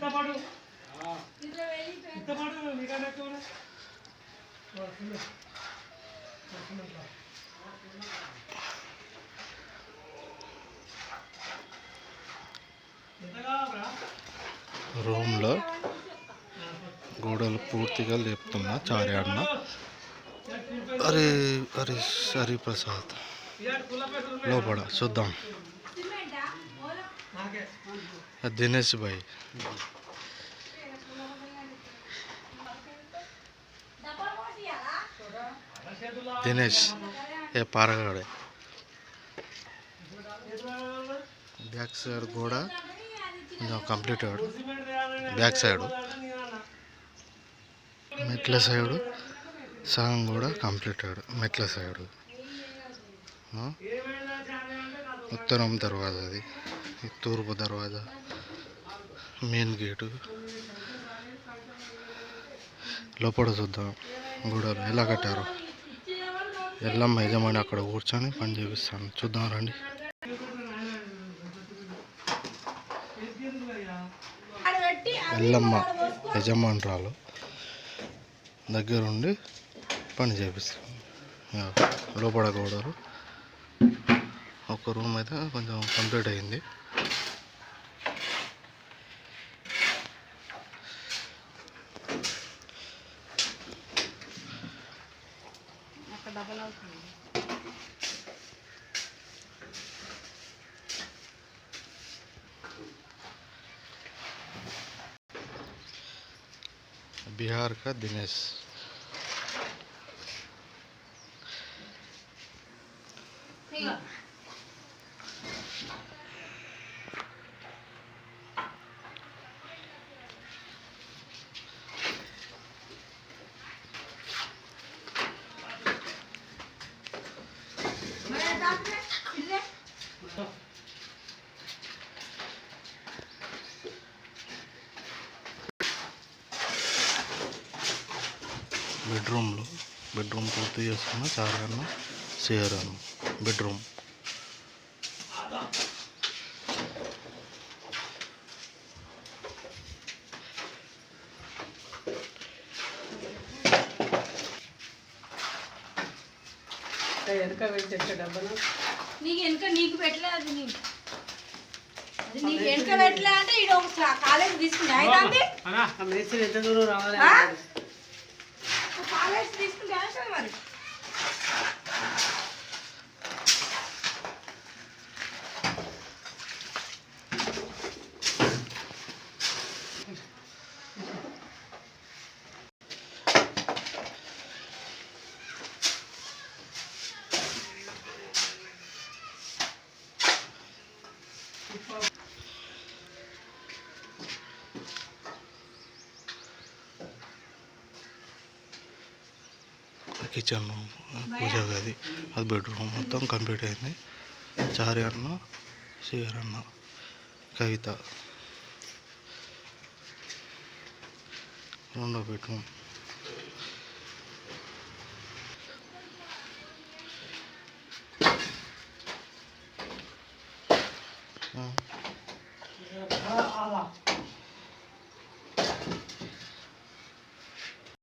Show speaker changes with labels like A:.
A: కావాలా
B: రూమ్లో గోడలు పూర్తిగా లేపుతున్నా చార్యాడిన అరే అరే హరిప్రసాద్ లోపల చూద్దాం దినేష్ భాయ్. దినేష్. ఏ పారగాడే బ్యాక్ సైడ్ కూడా కొంచెం కంప్లీట్ అయ్యాడు బ్యాక్ సైడ్. మెట్ల సైడు. సగం కూడా కంప్లీట్ అయ్యాడు మెట్ల సైడు. ఉత్తరం తర్వాత అది తూర్పు దర్వాజా మెయిన్ గేటు. లోపల చూద్దాం గూడలు ఎలా కట్టారు. ఎల్లమ్మ యజమాని అక్కడ కూర్చొని పని చేపిస్తాను. చూద్దాం రండి. ఎల్లమ్మ యజమానురాలు దగ్గరుండి పని చేపిస్తాం లోపల గోడలు. ఒక రూమ్ అయితే కొంచెం కంప్లీట్ అయింది बिहार का दिनेश బెడ్రూమ్లో బెడ్రూమ్ పూర్తి చేసుకున్న చారాను సేరాను బెడ్రూమ్.
C: వెనక పెట్టే డబ్బను
D: నీకు వెనక నీకు పెట్టలే అది నీకు. అది నీకు వెనక పెట్టలే అంటే ఈడ ఒక కాలేజ్ తీసుకుంటే అయితే
C: ఎంత దూరం రావాలి?
D: ఆ? కాలేజ్ తీసుకుంటే మరి?
B: కిచెన్ రూమ్ పూజ గది అది బెడ్రూమ్ మొత్తం కంప్లీట్ అయింది. చారి అన్న శ్రీహర్ అన్న కవిత. రెండో బెడ్రూమ్